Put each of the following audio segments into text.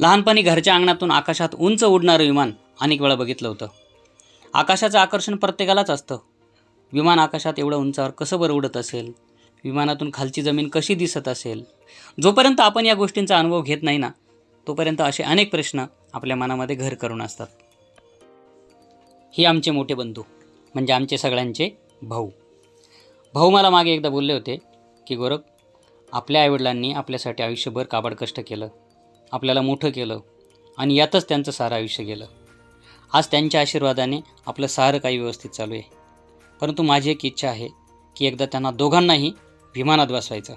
लहानपणी घरच्या अंगणातून आकाशात उंच उडणारं विमान अनेक वेळा बघितलं होतं. आकाशाचं आकर्षण प्रत्येकालाच असतं. विमान आकाशात एवढं उंचावर कसं बरं उडत असेल? विमानातून खालची जमीन कशी दिसत असेल? जोपर्यंत आपण या गोष्टींचा अनुभव घेत नाही ना तोपर्यंत असे अनेक प्रश्न आपल्या मनामध्ये घर करून असतात. हे आमचे मोठे बंधू म्हणजे आमचे सगळ्यांचे भाऊ. भाऊ मला मागे एकदा बोलले होते की गोरख आपल्या आईवडिलांनी आपल्यासाठी आयुष्यभर काबाड कष्ट केलं. आपल्याला मोठं केलं आणि यातच त्यांचं सारं आयुष्य गेलं. आज त्यांच्या आशीर्वादाने आपलं सारं काही व्यवस्थित चालू आहे. परंतु माझी एक इच्छा आहे की एकदा त्यांना दोघांनाही विमानात बसवायचं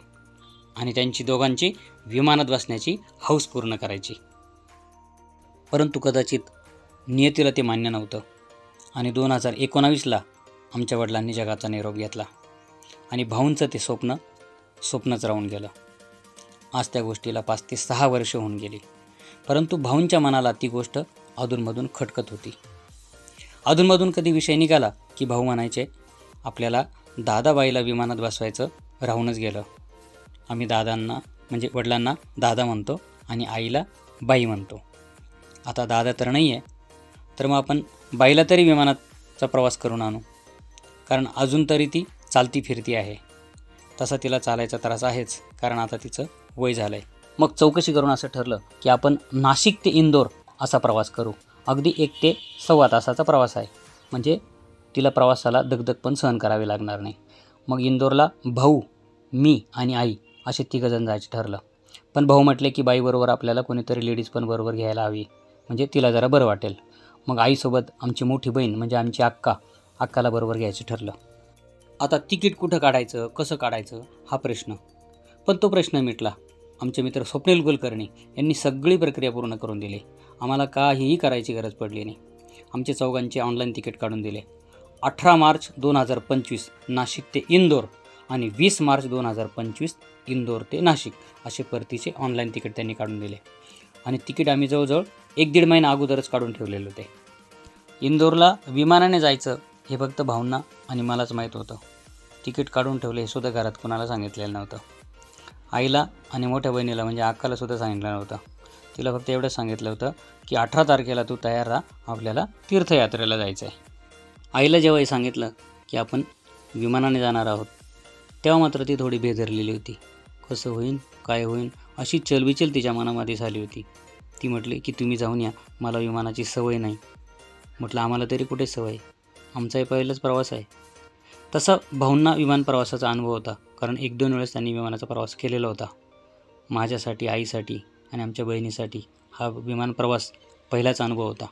आणि त्यांची दोघांची विमानात बसण्याची हौस पूर्ण करायची. परंतु कदाचित नियतीला ते मान्य नव्हतं आणि दोन हजार एकोणावीसला आमच्या वडिलांनी जगाचा निरोप घेतला आणि भाऊंचं ते स्वप्न स्वप्नच राहून गेलं. आज त्या गोष्टीला पाच ते सहा वर्ष होऊन गेली. परंतु भाऊंच्या मनाला ती गोष्ट अधूनमधून खटकत होती. अधूनमधून कधी विषय निघाला की भाऊ म्हणायचे आपल्याला दादाबाईला विमानात बसवायचं राहूनच गेलं. आम्ही दादांना म्हणजे वडिलांना दादा म्हणतो आणि आईला बाई म्हणतो. आता दादा तर नाही आहे तर मग आपण बाईला तरी विमानाचा प्रवास करून आणू. कारण अजून तरी ती चालती फिरती आहे. तसा तिला चालायचा त्रास आहेच कारण आता तिचं वय झालं आहे मग चौकशी करून असं ठरलं की आपण नाशिक ते इंदोर असा प्रवास करू. अगदी एक ते सव्वा तासाचा प्रवास आहे. म्हणजे तिला प्रवासाला दगदग पण सहन करावी लागणार नाही. मग इंदोरला भाऊ मी आणि आई असे तिघंजण जायचं ठरलं. पण भाऊ म्हटले की बाईबरोबर आपल्याला कोणीतरी लेडीज पण बरोबर घ्यायला हवी. म्हणजे तिला जरा बरं वाटेल. मग आईसोबत आमची मोठी बहीण म्हणजे आमची अक्का अक्काला बरोबर घ्यायचं ठरलं. आता तिकीट कुठं काढायचं कसं काढायचं हा प्रश्न. पण तो प्रश्न मिटला. आमचे मित्र स्वप्नील कुलकर्णी यांनी सगळी प्रक्रिया पूर्ण करून दिली. आम्हाला काहीही करायची गरज पडली नाही. आमचे चौघांचे ऑनलाईन तिकीट काढून दिले. अठरा मार्च दोन हजार पंचवीस नाशिक ते इंदोर आणि वीस मार्च दोन हजार पंचवीस इंदोर ते नाशिक असे परतीचे ऑनलाईन तिकीट त्यांनी काढून दिले. आणि तिकीट आम्ही जवळजवळ एक दीड महिना अगोदरच काढून ठेवलेले होते. इंदोरला विमानाने जायचं हे फक्त भावना आणि मलाच माहीत होतं. तिकीट काढून ठेवले हे सुद्धा घरात कोणाला सांगितलेलं नव्हतं. आईला आणि मोठ्या बहिणीला म्हणजे अक्काला सुद्धा सांगितलं नव्हतं. तिला फक्त एवढंच सांगितलं होतं की अठरा तारखेला तू तयार राहा आपल्याला तीर्थयात्रेला जायचं आहे आईला जेव्हा हे सांगितलं की आपण विमानाने जाणार आहोत तेव्हा मात्र ती थोडी बेधरलेली होती. कसं होईन काय होईन अशी चलबिचल तिच्या मनामध्ये झाली होती. ती म्हटली की तुम्ही जाऊन या मला विमानाची सवय नाही. म्हटलं आम्हाला तरी कुठे सवय? आमचाही पहिलाच प्रवास आहे. तसा भाऊंना विमान प्रवासाचा अनुभव होता कारण एक दोन वेळेस त्यांनी विमानाचा प्रवास केलेला होता. माझ्यासाठी आईसाठी आणि आमच्या बहिणीसाठी हा विमान प्रवास पहिलाच अनुभव होता.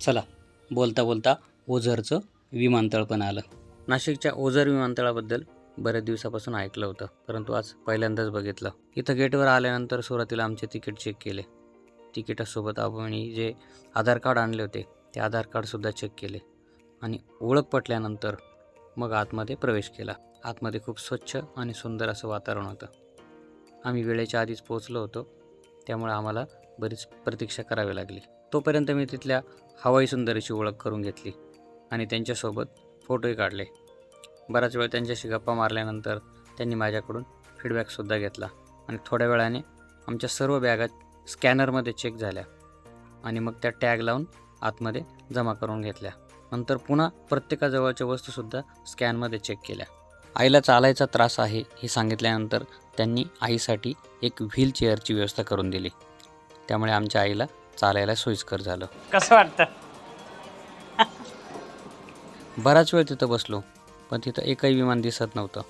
चला बोलता बोलता ओझरचं विमानतळ पण आलं. नाशिकच्या ओझर विमानतळाबद्दल बऱ्याच दिवसापासून ऐकलं होतं परंतु आज पहिल्यांदाच बघितलं. इथं गेटवर आल्यानंतर सुरुवातीला आमचे तिकीट चेक केले. तिकिटासोबत आपण जे आधार कार्ड आणले होते ते आधार कार्डसुद्धा चेक केले. आणि ओळख पटल्यानंतर मग आतमध्ये प्रवेश केला. आतमध्ये खूप स्वच्छ आणि सुंदर असं वातावरण होतं. आम्ही वेळेच्या आधीच पोहोचलो होतो. त्यामुळे आम्हाला बरीच प्रतीक्षा करावी लागली. तोपर्यंत मी तिथल्या हवाई सुंदरीची ओळख करून घेतली आणि त्यांच्यासोबत फोटोही काढले. बराच वेळ त्यांच्याशी गप्पा मारल्यानंतर त्यांनी माझ्याकडून फीडबॅकसुद्धा घेतला. आणि थोड्या वेळाने आमच्या सर्व बॅगा स्कॅनरमध्ये चेक झाल्या आणि मग त्या टॅग लावून आतमध्ये जमा करून घेतल्या. नंतर पुन्हा प्रत्येकाजवळच्या वस्तूसुद्धा स्कॅनमध्ये चेक केल्या. आईला चालायचा त्रास आहे हे सांगितल्यानंतर त्यांनी आईसाठी एक व्हीलचेअरची व्यवस्था करून दिली. त्यामुळे आमच्या आईला चालायला सोयीस्कर झालं. कसं वाटतं? बराच वेळ तिथं बसलो पण तिथं एकही विमान दिसत नव्हतं.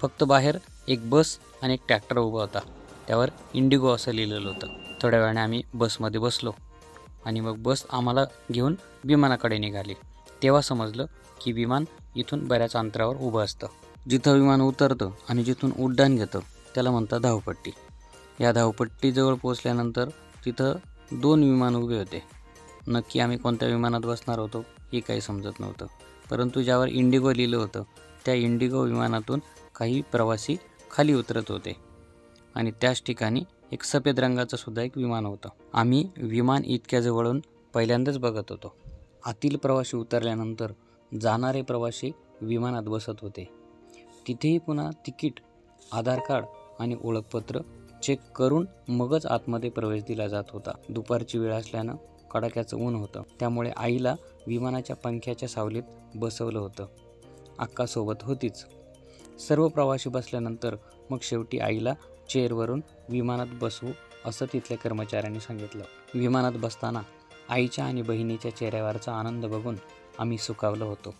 फक्त बाहेर एक बस आणि एक ट्रॅक्टर उभा होता. त्यावर इंडिगो असं लिहिलेलं होतं. थोड्या वेळाने आम्ही बसमध्ये बसलो. आणि मग बस आम्हाला घेऊन विमानाकडे निघाली. तेव्हा समजलं की विमान इथून बऱ्याच अंतरावर उभं असतं. जिथं विमान उतरतं आणि जिथून उड्डाण घेतं त्याला म्हणतात धावपट्टी. या धावपट्टीजवळ पोचल्यानंतर तिथं दोन विमान उभे होते. नक्की आम्ही कोणत्या विमानात बसणार होतो हे काही समजत नव्हतं. परंतु ज्यावर इंडिगो लिहिलं होतं त्या इंडिगो विमानातून काही प्रवासी खाली उतरत होते. आणि त्याच ठिकाणी एक सफेद रंगाचं सुद्धा एक विमान होतं. आम्ही विमान इतक्या जवळून पहिल्यांदाच बघत होतो. आतील प्रवासी उतरल्यानंतर जाणारे प्रवासी विमानात बसत होते. तिथेही पुन्हा तिकीट आधार कार्ड आणि ओळखपत्र चेक करून मगच आतमध्ये प्रवेश दिला जात होता. दुपारची वेळ असल्यानं कडाक्याचं ऊन होतं. त्यामुळे आईला विमानाच्या पंख्याच्या सावलीत बसवलं होतं. अक्कासोबत होतीच. सर्व प्रवासी बसल्यानंतर मग शेवटी आईला चेअरवरून विमानात बसवू असं तिथल्या कर्मचाऱ्यांनी सांगितलं. विमानात बसताना आईच्या आणि बहिणीच्या चेहऱ्यावरचा आनंद बघून आम्ही सुखावलो होतो.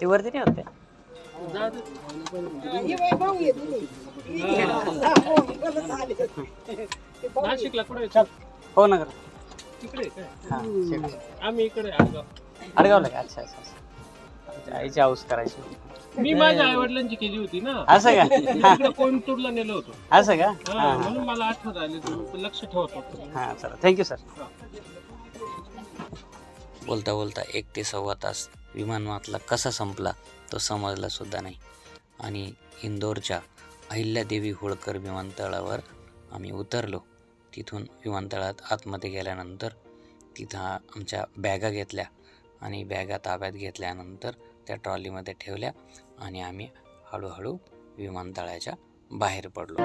ते वरती नाही होते. नाशिकला कुठे हो ना तिकडे हां आम्ही इकडे आडगाव. अडगावला का? अच्छा अच्छा. आईची हाऊस करायची. मी माझ्या आई वडिलांची केली होती ना. असं का? तिकडे कोइंबतूरला नेलं होतं. असं का? हा, हां हां. म्हणून मला आठवत आली तू लक्ष ठेवत होतो हां चला. थँक्यू सर बोलता बोलता एक ते सव्वा तास विमानातला कसा संपला तो समजला सुद्धा नाही. आणि इंदोरच्या अहिल्यादेवी होळकर विमानतळावर आम्ही उतरलो. तिथून विमानतळात आतमध्ये गेल्यानंतर तिथं आमच्या बॅगा घेतल्या. आणि बॅगा ताब्यात घेतल्यानंतर त्या ट्रॉलीमध्ये ठेवल्या आणि आम्ही हळूहळू विमानतळाच्या बाहेर पडलो.